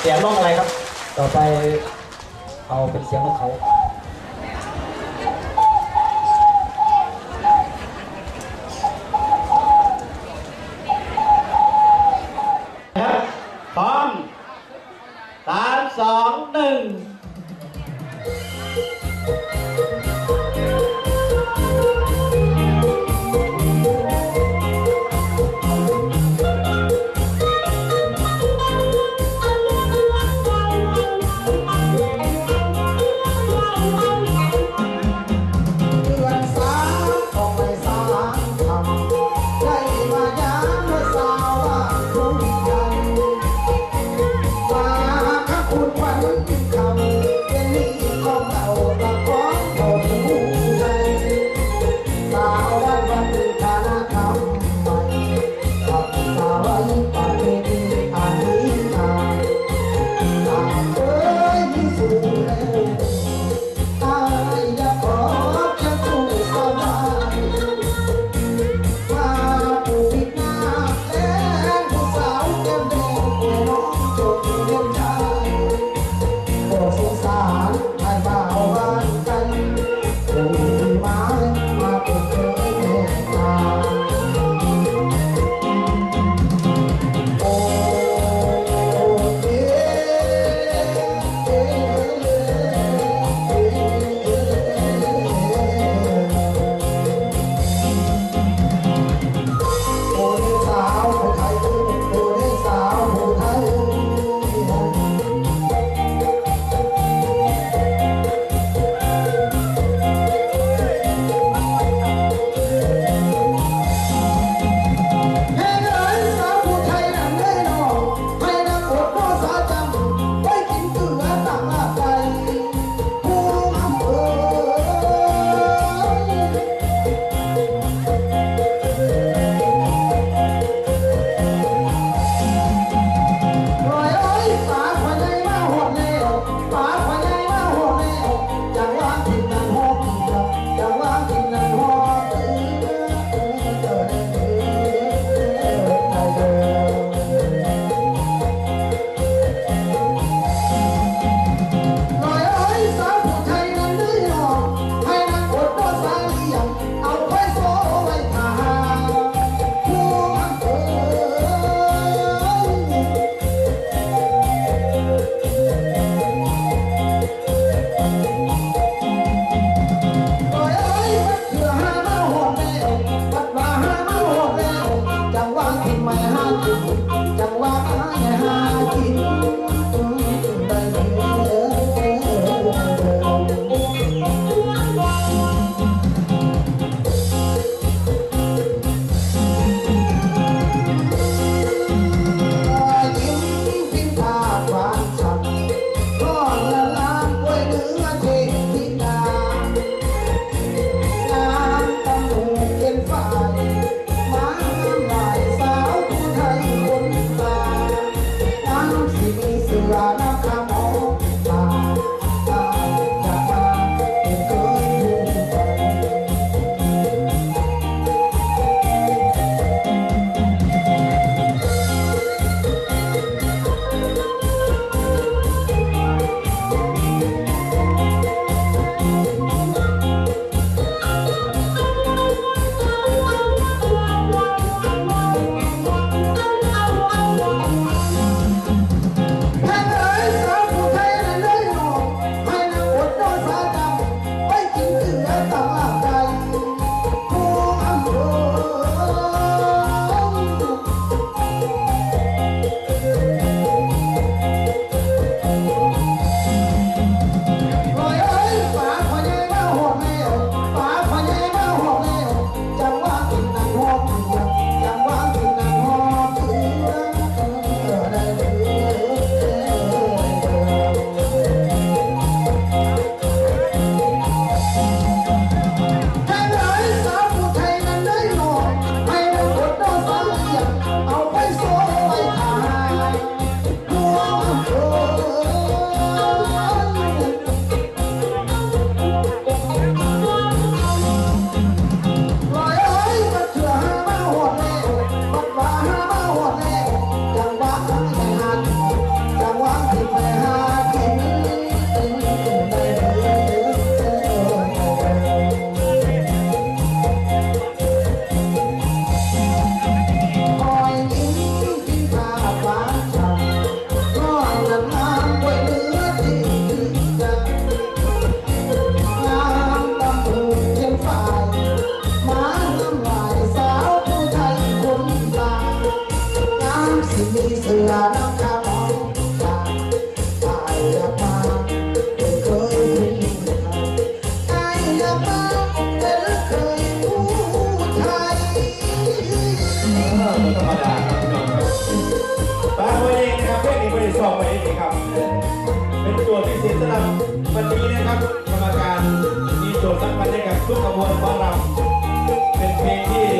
เสียงร้องอะไรครับ ต่อไปเอาเป็นเสียงของเขาพร้อมสามสองหนึ่ง Rana come. ทุกขบวนบ้านเราเป็นเพลงที่